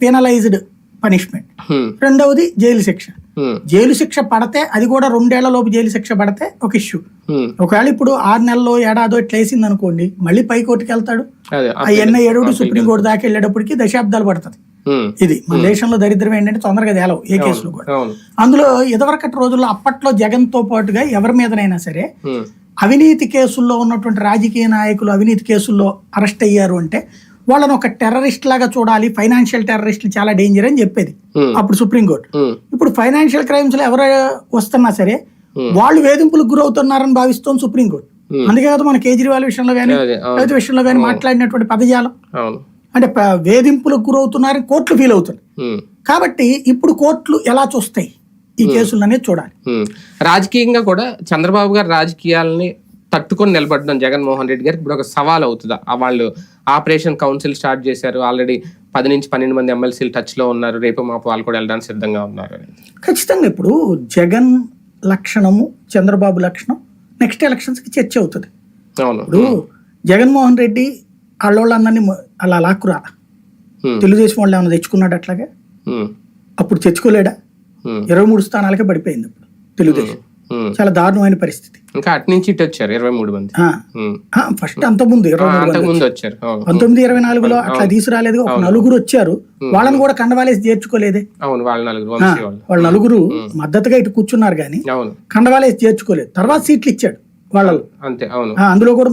Penalised punishment హ్మ్. రెండవది జైలు శిక్ష హ్మ్. జైలు శిక్ష పడితే అది కూడా రెండేళ్ళ లోపు జైలు శిక్ష పడితే ఒక ఇష్యూ హ్మ్. ఒకవేళ ఇప్పుడు ఆరు నెలల్లో ఏడాదో ఇట్లా వేసింది అనుకోండి మళ్ళీ పై కోర్టుకి వెళ్తాడు ఎన్న ఏడు సుప్రీంకోర్టు దాకా వెళ్ళేటప్పటికి దశాబ్దాలు పడుతుంది. ఇది మన దేశంలో దరిద్రం ఏంటంటే తొందరగా తేలవు ఏ కేసులు కూడా అందులో ఇదివరకటి రోజుల్లో అప్పట్లో జగన్తో పాటుగా ఎవరి మీదనైనా సరే. అవినీతి కేసుల్లో ఉన్నటువంటి రాజకీయ నాయకులు అవినీతి కేసుల్లో అరెస్ట్ అయ్యారు అంటే వాళ్ళని ఒక టెర్రరిస్ట్ లాగా చూడాలి. ఫైనాన్షియల్ టెర్రరిస్టులు చాలా డేంజర్ అని చెప్పేది. అప్పుడు సుప్రీంకోర్టు. ఇప్పుడు ఫైనాన్షియల్ క్రైమ్స్లో ఎవరు వస్తున్నా సరే వాళ్ళు వేధింపులకు గురవుతున్నారని భావిస్తోంది సుప్రీంకోర్టు. అందుకే కదా మన కేజ్రీవాల్ విషయంలో కానీ. రైతు విషయంలో కానీ మాట్లాడినటువంటి పదజాలం. అంటే వేధింపులకు గురవుతున్నారని కోర్టులు ఫీల్ అవుతుంది. కాబట్టి ఇప్పుడు కోర్టులు ఎలా చూస్తాయి? ఈ కేసులు అనేది చూడాలి. రాజకీయంగా కూడా చంద్రబాబు గారు రాజకీయాలని తట్టుకొని నిలబడడం జగన్మోహన్ రెడ్డి గారికి. ఇప్పుడు ఒక సవాల్ అవుతుందా. వాళ్ళు ఆపరేషన్ కౌన్సిల్ స్టార్ట్ చేశారు. ఆల్రెడీ పది నుంచి పన్నెండు మంది ఎమ్మెల్సీలు టచ్లో ఉన్నారు. రేపు మాపు వాళ్ళు కూడా వెళ్ళడానికి సిద్ధంగా ఉన్నారు ఖచ్చితంగా ఇప్పుడు జగన్ లక్షణము చంద్రబాబు లక్షణం నెక్స్ట్ ఎలక్షన్స్కి చర్చ అవుతుంది. అవును. ఇప్పుడు జగన్మోహన్ రెడ్డి వాళ్ళందరినీ అలా లాక్కురా. తెలుగుదేశం వాళ్ళు ఏమైనా తెచ్చుకున్నాడు అట్లాగే. అప్పుడు తెచ్చుకోలేడా. ఇరవై మూడు స్థానాలకే పడిపోయింది ఇప్పుడు తెలుగుదేశం. చాలా దారుణమైన పరిస్థితి. ఇంకా అటు నుంచి ఇటు వచ్చారు ఇరవై మూడు మంది. ఫస్ట్ అంత ముందు వచ్చారు. పంతొమ్మిది ఇరవై నాలుగులో అట్లా తీసుకురాలేదు ఒక నలుగురు వచ్చారు. వాళ్ళని కూడా కండవాలేసి చేర్చుకోలేదే. అవును వాళ్ళ నలుగురు వాళ్ళు. వాళ్ళ నలుగురు మద్దతుగా ఇటు కూర్చున్నారు కానీ కండవాలేసి చేర్చుకోలేదు. తర్వాత సీట్లు ఇచ్చాడు వాళ్ళలో. అంతే అవును. అందులో కూడా